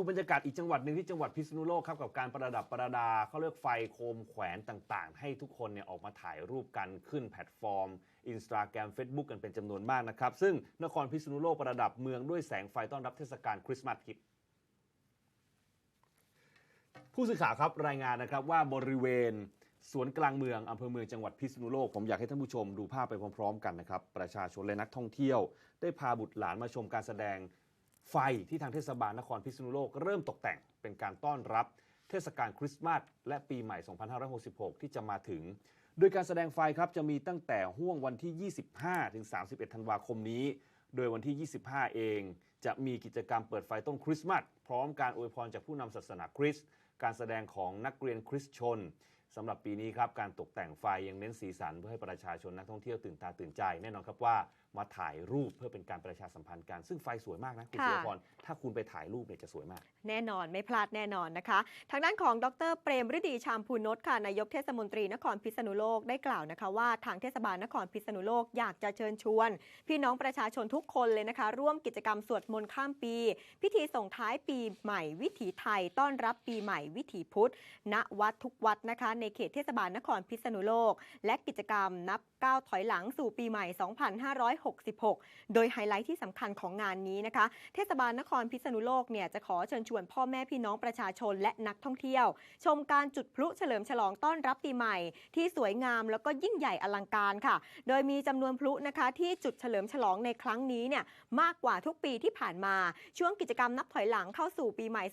ดูบรรยากาศอีกจังหวัดหนึ่งที่จังหวัดพิษณุโลกครับกับการประดับประดาเขาเรียกไฟโคมแขวนต่างๆ ให้ทุกคนเนี่ยออกมาถ่ายรูปกันขึ้นแพลตฟอร์ม Instagram Facebook กันเป็นจำนวนมากนะครับ ซึ่งนครพิษณุโลกประดับเมืองด้วยแสงไฟต้อนรับเทศกาลคริสต์มาสฮิตผู้สื่อข่าวครับรายงานนะครับว่าบริเวณสวนกลางเมืองอำเภอเมืองจังหวัดพิษณุโลก ผมอยากให้ท่านผู้ชมดูภาพไปพร้อม ๆ กันนะครับ ประชาชนและนักท่องเที่ยว ได้พาบุตรหลานมาชมการแสดง ไฟที่ทางเทศบาลนครพิษณุโลกเริ่มตกแต่งเป็นการต้อนรับเทศกาลคริสต์มาสและปีใหม่ 2566 ที่จะมาถึง โดยการแสดงไฟครับจะมีตั้งแต่ห่วงวันที่ 25 ถึง 31 ธันวาคมนี้ โดยวันที่ 25 เอง จะมีกิจกรรมเปิดไฟต้นคริสต์มาสพร้อมการอวยพรจากผู้นำศาสนาคริสต์ การแสดงของนักเรียนคริสต์ชน สำหรับปีนี้ครับการตกแต่งไฟยังเน้นสีสันเพื่อให้ประชาชนนักท่องเที่ยวตื่นตาตื่นใจ แน่นอนครับว่ามาถ่ายรูปเพื่อเป็นการประชาสัมพันธ์กัน ซึ่งไฟสวยมากนะคุณค่ะ สุวพรถ้าคุณไปถ่ายรูปเนี่ยจะสวยมาก แน่นอนไม่พลาดแน่นอนนะคะ ทางด้านของดรเปรมฤดีชามพูนนท์ค่ะนายกเทศมนตรีนครพิษณุโลกได้กล่าวนะคะ ว่าทางเทศบาลนครพิษณุโลกอยากจะเชิญชวน พี่น้องประชาชนทุกคนเลยนะคะ ร่วมกิจกรรมสวดมนต์ข้ามปี พิธีส่งท้ายปีใหม่วิถีไทยต้อนรับปีใหม่วิถีพุทธณวัดทุกวัดนะคะในเขตเทศบาลนครพิษณุโลก และกิจกรรมนับก้าวถอยหลังสู่ปีใหม่ 2566 โดยไฮไลท์ที่สำคัญของงานนี้นะคะ เทศบาลนครพิษณุโลกเนี่ยจะขอเชิญชวนพ่อแม่พี่น้องประชาชนและนักท่องเที่ยว ชมการจุดพลุเฉลิมฉลองต้อนรับปีใหม่ ที่สวยงามแล้วก็ยิ่งใหญ่อลังการค่ะ โดยมีจำนวนพลุนะคะ ที่จุดเฉลิมฉลองในครั้งนี้เนี่ยมากกว่าทุกปีที่ผ่านมา ช่วงกิจกรรมนับถอยหลังเข้าสู่ปีใหม่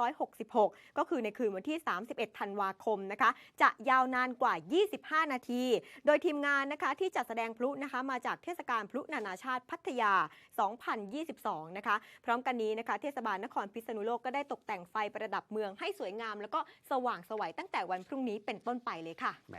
2566 ก็คือในคืนวันที่ 31 ธันวาคมนะคะจะยาวนานกว่า 25 นาที โดยทีมงานนะคะที่จัดแสดงพลุนะคะมาจากเทศกาลพลุนานาชาติพัทยา 2022 นะคะ พร้อมกันนี้นะคะ เทศบาลนครพิษณุโลกก็ได้ตกแต่งไฟประดับเมืองให้สวยงาม แล้วก็สว่างสวัยตั้งแต่วันพรุ่งนี้เป็นต้นไปเลยค่ะ